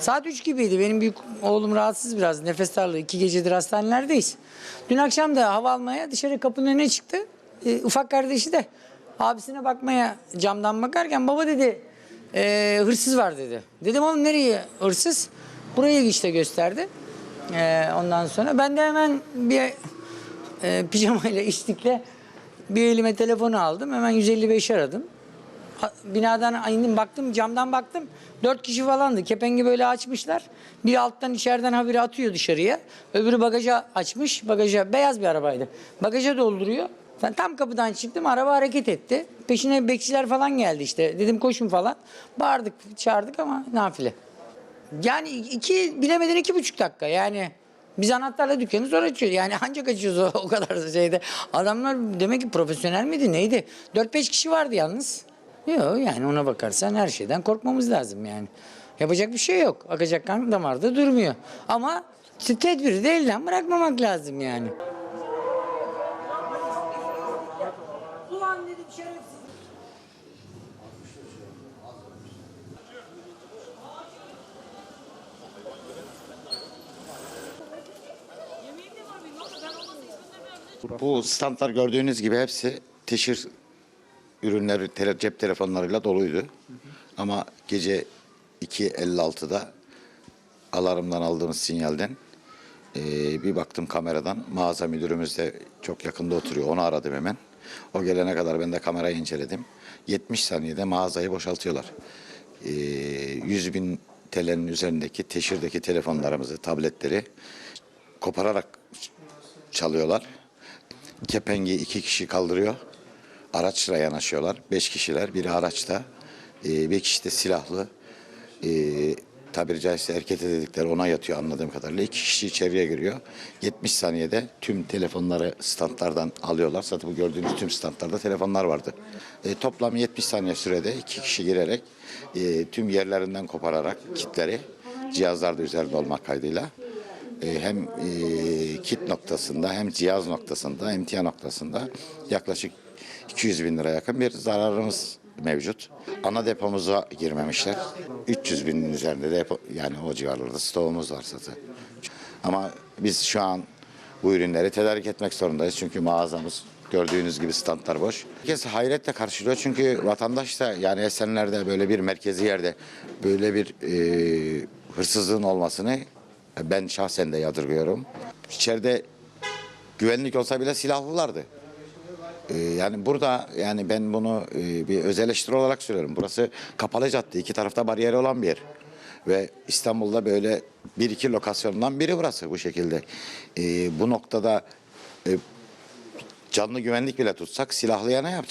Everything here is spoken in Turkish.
Saat 3 gibiydi. Benim büyük oğlum rahatsız biraz. Nefes darlığı. iki gecedir hastanelerdeyiz. Dün akşam da hava almaya dışarı kapının önüne çıktı. Ee, ufak kardeşi de abisine bakmaya camdan bakarken baba dedi "ee, hırsız var dedi. Dedim oğlum nereye hırsız? Buraya işte gösterdi. Ee, ondan sonra ben de hemen bir e, pijamayla içtikle bir elime telefonu aldım. Hemen 155 aradım. Binadan indim baktım camdan baktım. Dört kişi falandı. Kepengi böyle açmışlar. Bir alttan içeriden haberi atıyor dışarıya. Öbürü bagaja açmış. Bagaja beyaz bir arabaydı. Bagaja dolduruyor. Ben tam kapıdan çıktım araba hareket etti. Peşine bekçiler falan geldi işte. Dedim koşun falan. Bağırdık çağırdık ama nafile. Yani iki bilemedin iki buçuk dakika yani. Biz anahtarla dükkanı zor açıyoruz. Yani ancak açıyoruz o, o kadar şeyde. Adamlar demek ki profesyonel miydi neydi? 4-5 kişi vardı yalnız. Yok yani ona bakarsan her şeyden korkmamız lazım yani. Yapacak bir şey yok. Akacak kan damarda durmuyor. Ama tedbiri de elden bırakmamak lazım yani. Bu standlar gördüğünüz gibi hepsi teşhir ürünleri, tele, cep telefonlarıyla doluydu. Ama gece 2.56'da alarmdan aldığımız sinyalden eee, bir baktım kameradan mağaza müdürümüz de çok yakında oturuyor. Onu aradım hemen. O gelene kadar ben de kamerayı inceledim. 70 saniyede mağazayı boşaltıyorlar. Eee 100 bin TL'nin üzerindeki teşhirdeki telefonlarımızı, tabletleri kopararak çalıyorlar. Kepengi iki kişi kaldırıyor. Araçla yanaşıyorlar. Beş kişiler. Biri araçta. Ee, bir kişi de silahlı. Ee, tabiri caizse erkete dedikleri ona yatıyor anladığım kadarıyla. İki kişi içeriye giriyor. 70 saniyede tüm telefonları standlardan alıyorlar. Zaten bu gördüğünüz tüm standlarda telefonlar vardı. Ee, toplam 70 saniye sürede iki kişi girerek e, tüm yerlerinden kopararak kitleri cihazlar da üzerinde olmak kaydıyla e, hem e, kit noktasında hem cihaz noktasında emtia noktasında yaklaşık 200 bin lira yakın bir zararımız mevcut. Ana depomuza girmemişler. 300 binin üzerinde depo yani o civarlarda stoğumuz var zaten. Ama biz şu an bu ürünleri tedarik etmek zorundayız. Çünkü mağazamız gördüğünüz gibi standlar boş. Herkes hayretle karşılıyor çünkü vatandaş da yani Esenler'de böyle bir merkezi yerde böyle bir e, hırsızlığın olmasını ben şahsen de yadırgıyorum. İçeride güvenlik olsa bile silahlılardı. Ee, yani burada yani ben bunu e, bir öz eleştiri olarak söylüyorum. Burası kapalı cadde, iki tarafta bariyeri olan bir yer. Ve İstanbul'da böyle bir iki lokasyondan biri burası bu şekilde. Ee, bu noktada e, canlı güvenlik bile tutsak silahlıya ne yapacak?